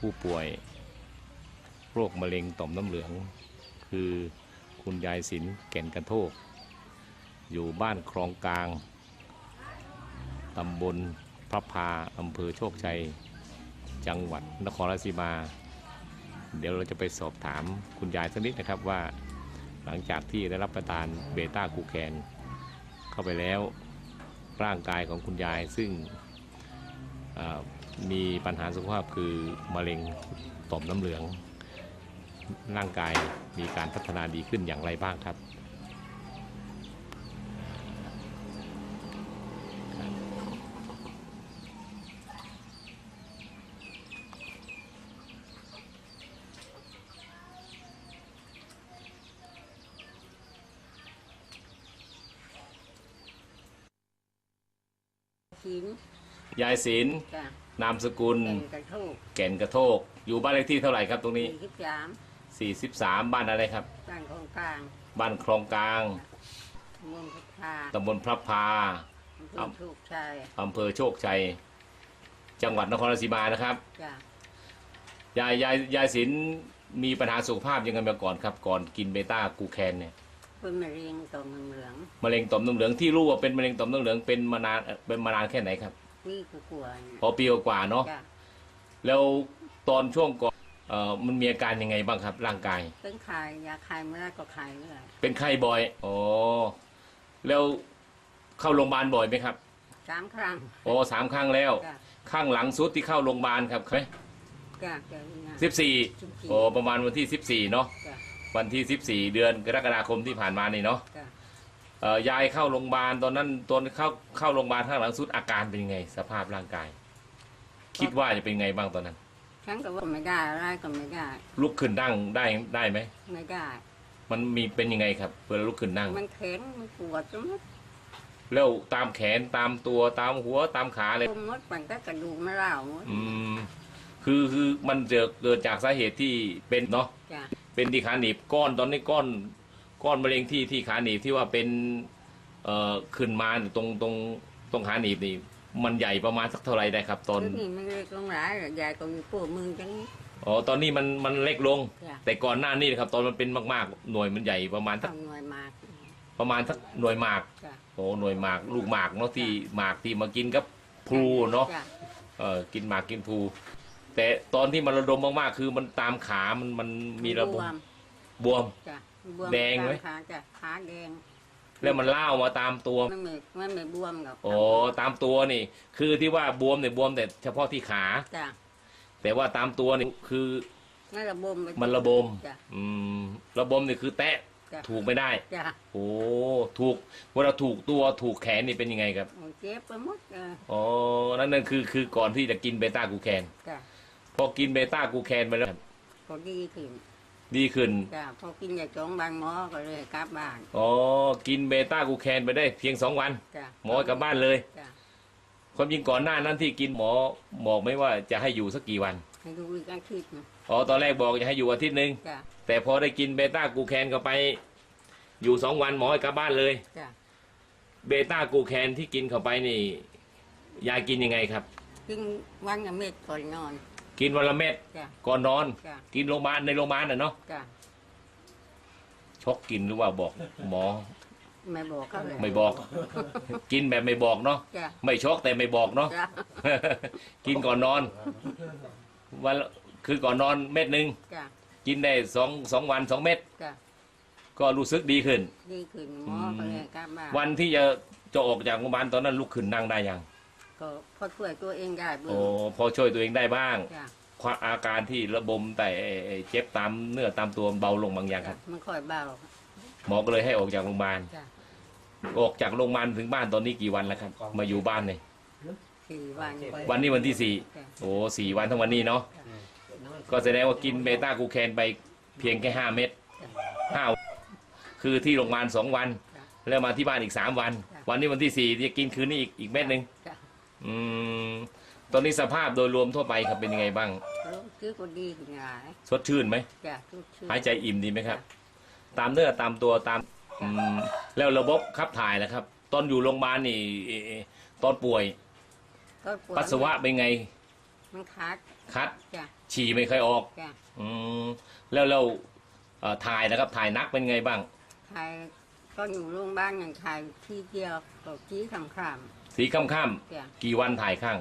ผู้ป่วยโรคมะเร็งต่อมน้ำเหลือง คือคุณยายศิลป์แก่นกระโทก อยู่บ้านคลองกลางตำบลพระพาอำเภอโชคชัย จังหวัดนครราชสีมา เดี๋ยวเราจะไปสอบถามคุณยายสักนิดนะครับว่า หลังจากที่ได้รับประทานเบต้ากูแคน เข้าไปแล้วร่างกายของคุณยายซึ่ง มีปัญหาสุขภาพคือมะเร็งต่อมน้ำเหลือง ร่างกายมีการพัฒนาดีขึ้นอย่างไรบ้างครับ หินยายศิลป์ จ้ะ นามสกุลเป็นกระทูกแก่นกระโทก อยู่บ้านเลขที่เท่าไหร่ครับตรงนี้ สี่สิบสาม43 บ้านอะไรครับ ตั้งของกลางบ้านคลองกลางเมืองพัทยาตำบลพระพา อำเภอถูกชัยอำเภอโชคชัย จังหวัดนครราชสีมานะครับ จ้ะยายยายยายศิลป์มีปัญหาสุขภาพยังไงมาก่อนครับ ก่อนกินเบต้ากูแคนเนี่ยเป็นมะเร็งต่อมน้ำเหลืองมะเร็งต่อมน้ำเหลืองที่รู้ว่าเป็นมะเร็งต่อมน้ำเหลืองเป็นมานานเป็นมานานแค่ไหนครับ วีกูกลัวเนี่ยพอปีกว่าๆเนาะจ้ะแล้วตอนช่วงก่อนเอ่อมันมีอาการยังไงบ้างครับ ร่างกายเป็นขายยาขายไม่ได้ก็ขายเรื่อยเป็นไข้บ่อยอ๋อแล้วเข้าโรงพยาบาลบ่อยไหมครับสามครั้งโอ้สามครั้งแล้ว จ้ะข้างหลังสุดที่เข้าโรงพยาบาลครับไหมจ้ะเจอหน้า สิบสี่14 โอ้ประมาณวันที่สิบสี่เนาะจ้ะวันที่สิบสี่เดือนกรกฎาคมที่ผ่านมานี่เนาะ จ้ะเอ่อ ยายเข้าโรงพยาบาลตอนนั้นตอนเข้าเข้าโรงพยาบาลข้างหลังสุดอาการเป็นยังไง สภาพร่างกาย คิดว่าจะเป็นไงบ้างตอนนั้น ฉันก็ว่าไม่ได้อะไรก็ไม่ได้ ลุกขึ้นนั่งได้ได้ไหมไม่ได้ มันมีเป็นยังไงครับเวลาลุกขึ้นนั่ง มันแข็งมันปวดจนหมดแล้วตามแขนตามตัวตามหัวตามขาเลยตรงมดมันก็กระดูกไม่เล่าหมดอืมคือคือมันจะเกิดจากสาเหตุที่เป็นเนาะจ้ะเป็นที่ขาหนีบก้อนตอนนี้ก้อน ก้อนมะเร็งที่ที่ขาหนีบที่ว่าเป็นเอ่อขึ้นมาตรงตรงตรงขาหนีบนี่มันใหญ่ประมาณสักเท่าไหรได้ครับตอนคือนี่มันเล็กลงหลายยายก็มีปวดมือจังนี้ อ๋อตอนนี้มันมันเล็กลง จ้ะ แต่ก่อนหน้านี้นะครับ ตอนมันเป็นมากๆ หน่วยมันใหญ่ประมาณสักทำหน่วยมากประมาณสักหน่วยหมากจ้ะโอ้หน่วยหมากลูกหมากเนาะที่หมากที่มากินกับพลูเนาะ จ้ะเออกินหมากกินพลูแต่ตอนที่มันระดมมากๆ คือมันตามขา มันมันมีระบบวมมบวมจ้ะ บวมแดงไหม ตาขาจ้ะขาแดงแล้วมันเล่าวมาตามตัว มันไม่มันไม่บวมกับโอ้ตามตัวนี่ คือที่ว่าบวมเนี่ยบวมแต่เฉพาะที่ขา จ้ะแต่ว่าตามตัวนี่คือนั่นระบมไปมันระบม จ้ะ อืม ระบมนี่คือแตะจ้ะ ถูกไม่ได้ จ้ะโอ้ถูกเวลาถูกตัวถูกแขนนี่เป็นยังไงครับโอ้เจ็บไปหมดเอออ๋อนั่นนั่นคือคือก่อนที่จะกินเบต้ากูแคนจ้ะพอกินเบต้ากูแคนไปแล้วก็ดีขึ้น ดีขึ้น จ้ะพอกินยาจองบางหมอก็เลยกลับบ้านอ๋อ กินเบต้ากูแคนไปได้เพียงสองวัน จ้ะหมอกลับบ้านเลย จ้ะความจริงก่อนหน้านั้นที่กินหมอบอกไม่ว่าจะให้อยู่สักกี่วัน ให้ดูอีกอาทิตย์นะอ๋อ ตอนแรกบอกจะให้อยู่อาทิตย์หนึ่งจ้ะแต่พอได้กินเบต้ากูแคนเข้าไป อยู่สองวันหมอให้กลับบ้านเลย จ้ะเบต้ากูแคนที่กินเข้าไปนี่ ยายกินยังไงครับ กินวันกับเม็ดก่อนนอน กินวันละเม็ดจ้ะ ก่อนนอน จ้ะ กินโรงพยาบาลในโรงพยาบาลน่ะเนาะจ้ะชกกินหรือว่าบอกหมอไม่บอกเขาเลยไม่บอก กินแบบไม่บอกเนาะจ้ะไม่ชกแต่ไม่บอกเนาะ จ้ะ กินก่อนนอน วันละคือก่อนนอนเม็ดหนึ่งจ้ะ กินได้สองสองวันสองเม็ดจ้ะ ก็รู้สึกดีขึ้น ดีขึ้นหมอก็เลยกลับบ้านวันที่จะจะออกจากโรงพยาบาลตอนนั้นลุกขึ้นนั่งได้ยัง ก็พอช่วยตัวเองได้เบื้โอ้พอช่วยตัวเองได้บ้างจ้ะความอาการที่ระบมแต่ไอ้เจ็บตามเนื้อตามตัวเบาลงบางอย่างครับ มันค่อยเบาหมอก็เลยให้ออกจากโรงพยาบาลจ้ะออกจากโรงพยาบาลถึงบ้านตอนนี้กี่วันแล้วครับ มาอยู่บ้านเนี่ยสี่วันวันนี้วันที่สี่จ้ะโอ้สี่วันทั้งวันนี้เนาะก็แสดงว่ากินเบต้ากูแคนไปเพียงแค่ห้าเม็ดห้าคือที่โรงพยาบาลสองวัน แล้วมาที่บ้านอีกสามวัน วันนี้วันที่สี่จะกินคืนนี้อีกอีกเม็ดหนึ่ง จ้ะ อืมตอนนี้สภาพโดยรวมทั่วไปครับเป็นยังไงบ้างแล้วคือก็ดีขึ้นหลายสดชื่นไหม จ้ะทุกชื่อหายใจอิ่มดีไหมครับ ตามเนื้อตามตัวตามอืมแล้วระบบขับถ่ายนะครับ ตอนอยู่โรงพยาบาลนี่เอ่อตอนป่วย ก็ปวดปัสสาวะเป็นไงมันขาดคัด จ้ะฉี่ไม่เคยออก จ้ะอืมแล้วเราเอ่อถ่ายนะครับถ่ายนักเป็นไงบ้างไทยก็อยู่โรงพยาบาลอย่างไทยที่เดียวก็กี้คำค สีค่ำำจ้ะๆกี่วันถ่ายข้าง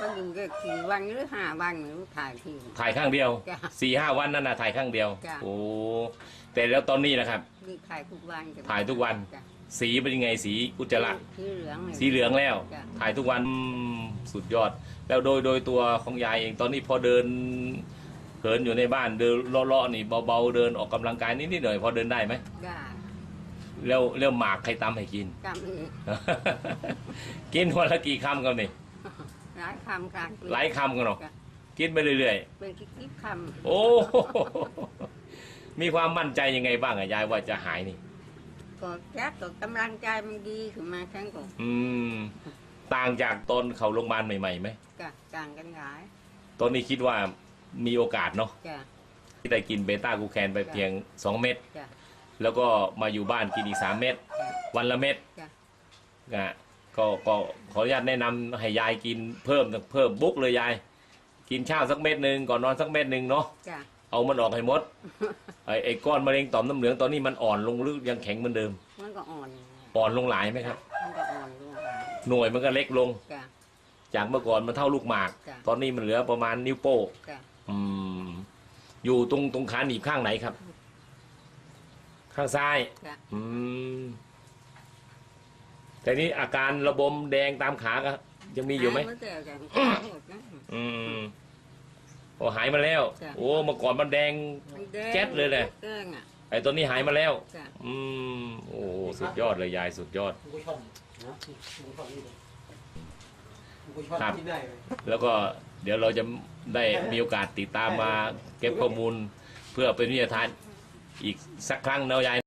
ก็อยู่ได้กี่วันหรือห้าวันไม่รู้ถ่ายที ถ่ายข้างเดียวจ้ะสี่ห้าวันนั่นนะถ่ายข้างเดียว จ้ะ โอ้แต่แล้วตอนนี้นะครับ นี่ถ่ายทุกวันจ้ะถ่ายทุกวัน จ้ะสีเป็นยังไงสีอุจจาระสีเหลืองเลยสีเหลืองแล้ว จ้ะ ถ่ายทุกวันอืมสุดยอด แล้วโดยโดยตัวของยายเองตอนนี้พอเดินเหินอยู่ในบ้านเดินเลาะๆนี่เบาๆเดินออกกำลังกายนิดๆหน่อยๆพอเดินได้ไหม ได้ แล้วแล้วหมากใครตำให้กิน จำเองกินวันละกี่คำกันนี่หลายคำการหลายคำกันเนาะจ้ะกินไปเรื่อยเป็นกิ๊กๆคๆ โอ้มีความมั่นใจยังไงบ้างอะยายว่าจะหายนี่ำก็แจ๊กก็กำลังใจมันดีขึ้นมาฉันก็อืม ต่างจากตอนเขาโรงพยาบาลใหม่ๆไหมจ้ะต่างกันหลายตอนนี้คิดว่ามีโอกาสเนาะจ้ะ ที่ได้กินเบต้ากูแคนไปเพียง 2 เม็ดจ้ะ แล้วก็มาอยู่บ้านกินอีก3เม็ดจ้ะวันละเม็ดจ้ะ นะก็ก็ขออนุญาตแนะนำให้ยายกินเพิ่มเพิ่มบุ๊กเลยยาย กินข้าวสักเม็ดหนึ่งก่อนนอนสักเม็ดหนึ่งเนาะจ้ะ เอามันออกให้หมดไอ้ไอ้ก้อนมะเร็งต่อมน้ำเหลืองตอนนี้มันอ่อนลงหรือยังแข็งเหมือนเดิมมันก็อ่อน อ่อนลงหลายไหมครับ มันก็อ่อนลงหลายหน่วยมันก็เล็กลงจ้ะ จากเมื่อก่อนมันเท่าลูกหมาก จ้ะ ตอนนี้มันเหลือประมาณนิ้วโป้งจ้ะอืมอยู่ตรงตรงขาหนีบข้างไหนครับ ข้างซ้ายจ้ะ อืมแต่นี้อาการระบมแดงตามขาก็ยังมีอยู่ไหมาเแต่จ้ะหมดนะ อืมโอ้หายมาแล้ว จ้ะ โอ้เมื่อก่อนมันแดง มันแดงแจ๊ดเลยแหละ แดงอะไอ้ตัวนี้หายมาแล้ว จ้ะอืมโอ้สุดยอดเลยยายสุดยอดกูชอบนะกูชอบนี่เลยกูชอบครับ ที่ได้เลย แล้วก็เดี๋ยวเราจะได้มีโอกาสติดตามมาเก็บข้อมูล เพื่อเป็นวิทยาทาน อีกสักครั้งเนาะยาย